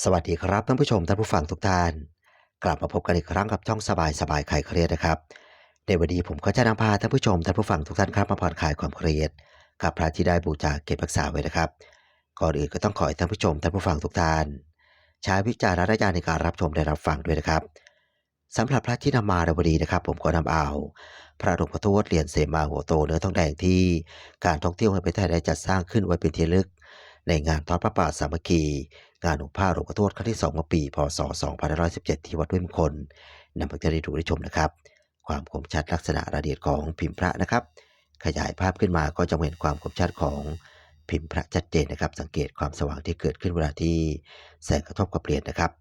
สวัสดีครับท่านผู้ชมท่านผู้ฟังทุกท่าน กลับมาพบกันอีกครั้งกับช่องสบายสบายคลายเครียดนะครับในวันนี้ผมก็จะนำพาท่านผู้ชมท่านผู้ฟังทุกท่านครับมาผ่อนคลายความเครียดกับพระที่ได้บูชาเก็บรักษาไว้นะครับ ก่อนอื่นก็ต้องขอให้ท่านผู้ชมท่านผู้ฟังทุกท่าน ใช้วิจารณญาณในการรับชมและรับฟังด้วยนะครับสำหรับพระที่นำมาในวันนี้นะครับ ผมก็นำเอา พระหลวงพ่อทวดเหรียญเสมาหัวโตเนื้อทองแดงที่การท่องเที่ยวแห่งประเทศไทยได้จัดสร้างขึ้นไว้เป็นที่ลึกในงานทอดพระป่าสามัคคี งานหลวงพ่อหลวงพ่อทวดครั้งที่2เมื่อปี พศ 2517 ที่วัดห้วยมงคลนำไปจะได้ดูได้ชมนะครับ ความคมชัดลักษณะรายละเอียดของพิมพ์พระนะครับ ขยายภาพขึ้นมาก็จะเห็นความคมชัดของพิมพ์พระชัดเจนนะครับ สังเกตความสว่างที่เกิดขึ้นเวลาที่แสงกระทบกับเหรียญนะครับ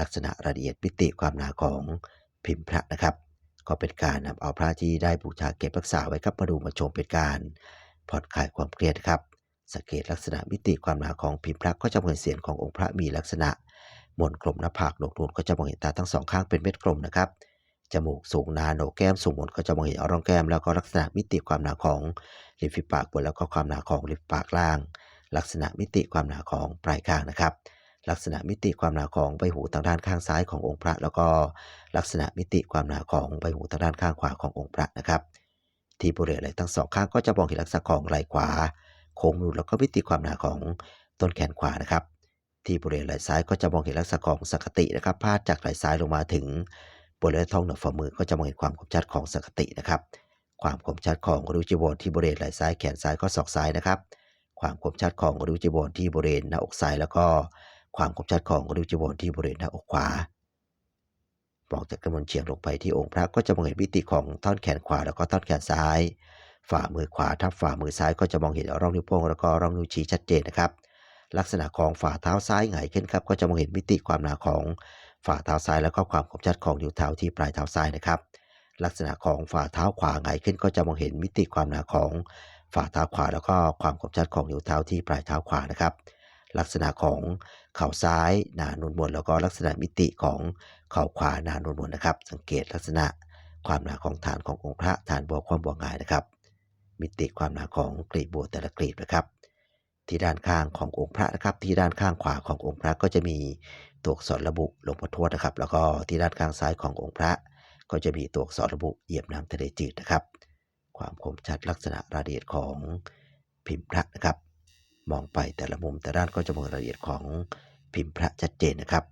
ลักษณะรายละเอียดมิติความหนาของพิมพ์พระนะครับ ก็เป็นการนำเอาพระที่ได้บูชาเก็บรักษาไว้ครับมาดูมาชมเป็นการผ่อนคลายความเครียดครับ สังเกตลักษณะมิติความหนาของพิมพ์พระก็จะมองเหมือนเสียงขององค์พระมีลักษณะมนกลมหน้าผากโหนกนูนก็จะมองเห็นตาทั้งสองข้างเป็นเม็ดกลมนะครับจมูกสูงหนาโหนกแก้มสูงมนก็จะมองเห็นร่องแก้ม แล้วก็ลักษณะมิติความหนาของริมฝีปากบนแล้วก็ความหนาของริมปากล่าง ลักษณะมิติความหนาของปลายคางนะครับ ลักษณะมิติความหนาของใบหูทางด้านข้างซ้ายขององค์พระ แล้วก็ลักษณะมิติความหนาของใบหูทางด้านข้างขวาขององค์พระนะครับ ที่บริเวณไหล่ทั้งสองข้างก็จะมองเห็นลักษณะของไหล่ขวา โค้งนูนแล้วก็มิติความหนาของต้นแขนขวานะครับ ที่บริเวณไหล่ซ้ายก็จะมองเห็นลักษณะของสังคตินะครับพาดจากไหล่ซ้ายลงมาถึงบริเวณท้องเหนือฝ่ามือก็จะมองเห็นความคมชัดของสังคตินะครับ ความคมชัดของริ้วจีวรที่บริเวณไหล่ซ้ายแขนซ้ายก็ศอกซ้ายนะครับ ความคมชัดของริ้วจีวรที่บริเวณหน้าอกซ้ายแล้วก็ความคมชัดของริ้วจีวรที่บริเวณหน้าอกขวามองจากกระมวลเฉียงลงไปที่องค์พระก็จะมองเห็นมิติของท่อนแขนขวาแล้วก็ท่อนแขนซ้าย ฝ่ามือขวาทับฝ่ามือซ้ายก็จะมองเห็นร่องนิ้วโป้งแล้วก็ร่องนิ้วชี้ชัดเจนนะครับ ลักษณะของฝ่าเท้าซ้ายหงายขึ้นครับก็จะมองเห็นมิติความหนาของฝ่าเท้าซ้ายแล้วก็ความคมชัดของนิ้วเท้าที่ปลายเท้าซ้ายนะครับ ลักษณะของฝ่าเท้าขวาหงายขึ้นก็จะมองเห็นมิติความหนาของฝ่าเท้าขวาแล้วก็ความคมชัดของนิ้วเท้าที่ปลายเท้าขวานะครับ ลักษณะของเข่าซ้ายหนานุนบนแล้วก็ลักษณะมิติของเข่าขวาหนานุนบนนะครับ สังเกตลักษณะความหนาของฐานขององค์พระฐานบัวความบัวงายนะครับ มิติความหนาของกลีบบัวแต่ละกลีบนะครับ ที่ด้านข้างขององค์พระนะครับ ที่ด้านข้างขวาขององค์พระก็จะมีตัวอักษรระบุหลวงพ่อทวดนะครับ แล้วก็ที่ด้านข้างซ้ายขององค์พระ ก็จะมีตัวอักษรระบุเหยียบน้ำทะเลจืดนะครับ ความคมชัดลักษณะรายละเอียดของพิมพ์พระนะครับ มองไปแต่ละมุมแต่ด้านก็จะมองรายละเอียดของพิมพ์พระชัดเจนนะครับ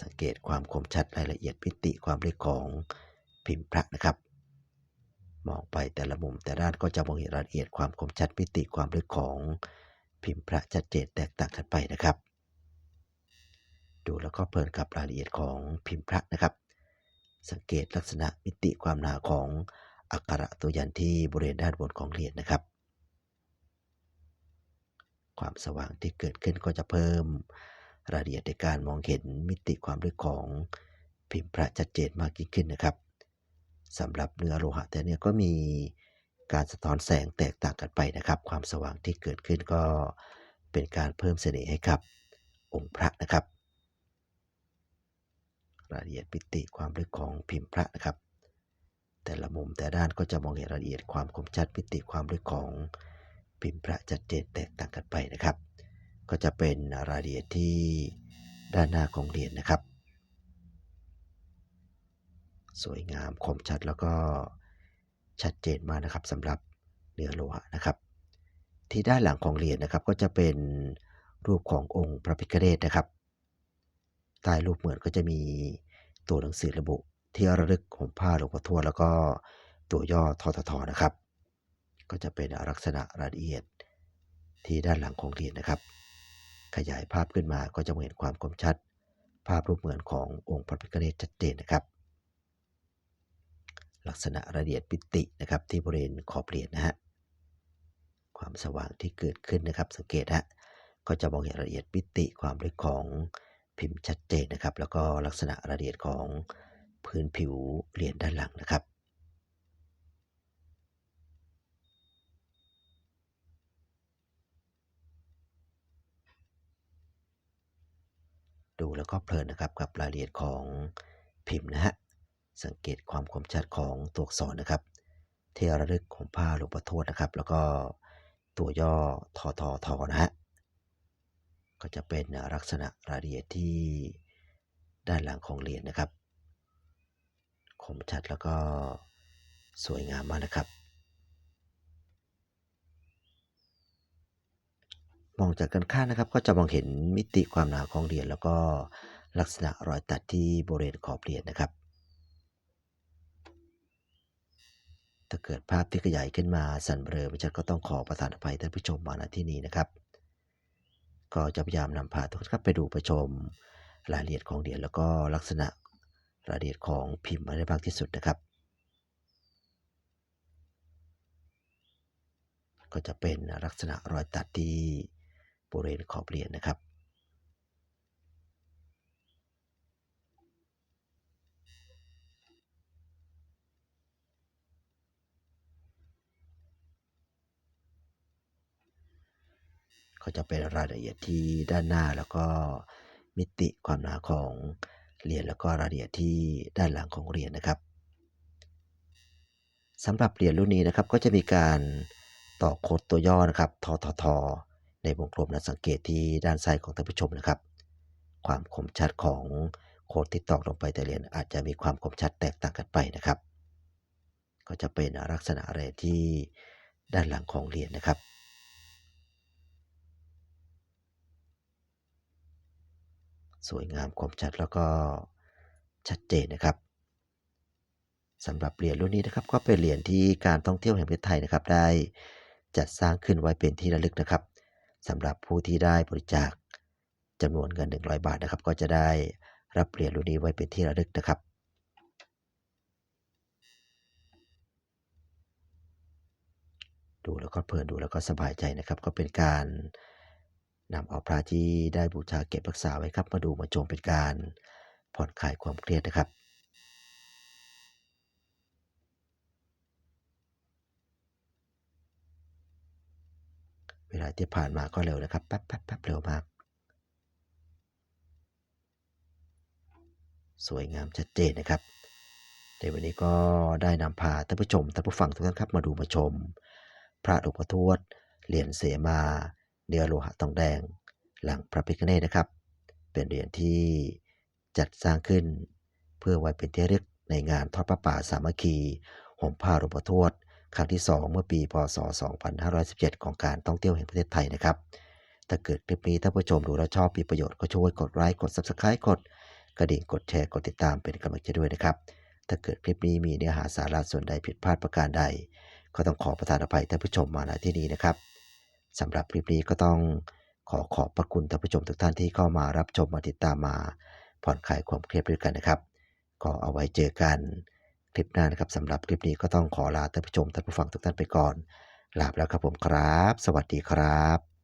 สังเกตความคมชัดรายละเอียดมิติความลึกของพิมพ์พระนะครับ มองไปแต่ละมุมแต่ด้านก็จะมองเห็นรายละเอียดความคมชัดมิติความลึกของพิมพ์พระชัดเจนแตกต่างกันไปนะครับ ดูแล้วก็เพลินกับรายละเอียดของพิมพ์พระนะครับ สังเกตลักษณะมิติความหนาของอักขระตัวยันที่บริเวณด้านบนของเหรียญนะครับ ความสว่างที่เกิดขึ้นก็จะเพิ่ม รายละเอียดในการมองเห็นมิติความลึกของพิมพ์พระชัดเจนมากยิ่งขึ้นนะครับสำหรับเนื้อโลหะแต่เนี่ยก็มีการสะท้อนแสงแตกต่างกันไปนะครับ ความสว่างที่เกิดขึ้นก็เป็นการเพิ่มเสน่ห์ให้กับองค์พระนะครับ รายละเอียดมิติความลึกของพิมพ์พระนะครับ แต่ละมุมแต่ด้านก็จะมองเห็นรายละเอียดความคมชัดมิติความลึกของพิมพ์พระชัดเจนแตกต่างกันไปนะครับ ก็จะเป็นรายละเอียดที่ด้านหน้าของเหรียญนะครับ สวยงามคมชัดแล้วก็ชัดเจนมากนะครับสำหรับเนื้อโลหะนะครับ ที่ด้านหลังของเหรียญนะครับ ก็จะเป็นรูปขององค์พระพิฆเนศนะครับใต้รูปเหมือนก็จะมีตัวหนังสือระบุ ที่ระลึกของผ้าหลวงพ่อทวดแล้วก็ตัวย่อทอททนะครับ ก็จะเป็นลักษณะรายละเอียดที่ด้านหลังของเหรียญนะครับ ขยายภาพขึ้นมาก็จะเห็นความคมชัด ภาพรูปเหมือนขององค์พระพิฆเนศชัดเจนนะครับ ลักษณะรายละเอียดปิตินะครับที่บริเวณขอบเหรียญนะฮะความสว่างที่เกิดขึ้นนะครับ สังเกตฮะก็จะมองเห็นรายละเอียดปิติความลึกของพิมพ์ชัดเจนนะครับ แล้วก็ลักษณะรายละเอียดของพื้นผิวเหรียญด้านหลังนะครับ ดู แล้วก็เพลินนะครับกับรายละเอียดของพิมพ์นะฮะสังเกตความคมชัดของตัวอักษรนะครับเทระลึกของผ้าหลวงพ่อทวดนะครับ แล้วก็ตัวย่อทอทอทอนะฮะก็จะเป็นลักษณะรายละเอียดที่ด้านหลังของเหรียญนะครับ คมชัดแล้วก็สวยงามมากนะครับ มองจากกันข้างนะครับ ก็จะมองเห็นมิติความหนาของเหรียญแล้วก็ลักษณะรอยตัดที่บริเวณขอบเหรียญนะครับ ถ้าเกิดภาพที่ขยายขึ้นมาสั่นเบลอไม่ชัดก็ต้องขอประทานอภัยท่านผู้ชมมาณที่นี้นะครับ ก็จะพยายามนำพาทุกท่านไปดูไปชมรายละเอียดของเหรียญแล้วก็ลักษณะรายละเอียดของพิมพ์มาได้มากที่สุดนะครับ ก็จะเป็นลักษณะรอยตัดที่ บริเวณขอบเหรียญนะครับ ก็จะเป็นรายละเอียดที่ด้านหน้าแล้วก็มิติความหนาของเหรียญแล้วก็รายละเอียดที่ด้านหลังของเหรียญนะครับสำหรับเหรียญรุ่นนี้นะครับก็จะมีการต่อโคดตัวย่อนะครับททท ในวงกลมนะสังเกตที่ด้านซ้ายของท่านผู้ชมนะครับ ความคมชัดของโค้ดที่ตอกลงไปแต่เหรียญอาจจะมีความคมชัดแตกต่างกันไปนะครับ ก็จะเป็นลักษณะอะไรที่ด้านหลังของเหรียญนะครับ สวยงามคมชัดแล้วก็ชัดเจนนะครับสำหรับเหรียญรุ่นนี้นะครับ ก็เป็นเหรียญที่การท่องเที่ยวแห่งประเทศไทยนะครับ ได้จัดสร้างขึ้นไว้เป็นที่ระลึกนะครับ สำหรับผู้ที่ได้บริจาคจำนวนเงิน 100 บาทนะครับ ก็จะได้รับเหรียญรุ่นนี้ไว้เป็นที่ระลึกนะครับดูแล้วก็เพลินดูแล้วก็สบายใจนะครับ ก็เป็นการนำเอาพระที่ได้บูชาเก็บรักษาไว้ครับ มาดูมาชมเป็นการผ่อนคลายความเครียดนะครับาที่ผ่านมาก็เร็วนะครับแป๊บแป๊บแป๊บเร็วมาก สวยงามชัดเจนนะครับ ในวันนี้ก็ได้นำพาท่านผู้ชมท่านผู้ฟังทุกท่านครับมาดูมาชม พระหลวงพ่อทวดเหรียญเสมาเนื้อโลหะทองแดง หลังพระพิฆเนศนะครับ เป็นเหรียญที่จัดสร้างขึ้น เพื่อไว้เป็นที่ระลึกในงานทอดพระป่าสามัคคีห่มผ้าหลวงพ่อทวด ครั้งที่ 2 เมื่อปีพศ 2517 ของการท่องเที่ยวแห่งประเทศไทยนะครับ ถ้าเกิดคลิปนี้ท่านผู้ชมดูแล้วชอบมีประโยชน์ก็ช่วยกดไลค์กด Subscribe กดกระดิ่งกดแชร์กดติดตามเป็นกำลังใจด้วยนะครับ ถ้าเกิดคลิปนี้มีเนื้อหาสาระส่วนใดผิดพลาดประการใด ก็ต้องขอประทานอภัยท่านผู้ชมมาณที่นี้นะครับสำหรับคลิปนี้ก็ต้องขอขอบพระคุณท่านผู้ชมทุกท่านที่เข้ามารับชมมาติดตามมาผ่อนคลายความเครียดด้วยกันนะครับ ก็เอาไว้เจอกัน คลิปหน้านะครับสำหรับคลิปนี้ก็ต้องขอลาท่านผู้ชมท่านผู้ฟังทุกท่านไปก่อนลาไปแล้วครับผมครับ สวัสดีครับ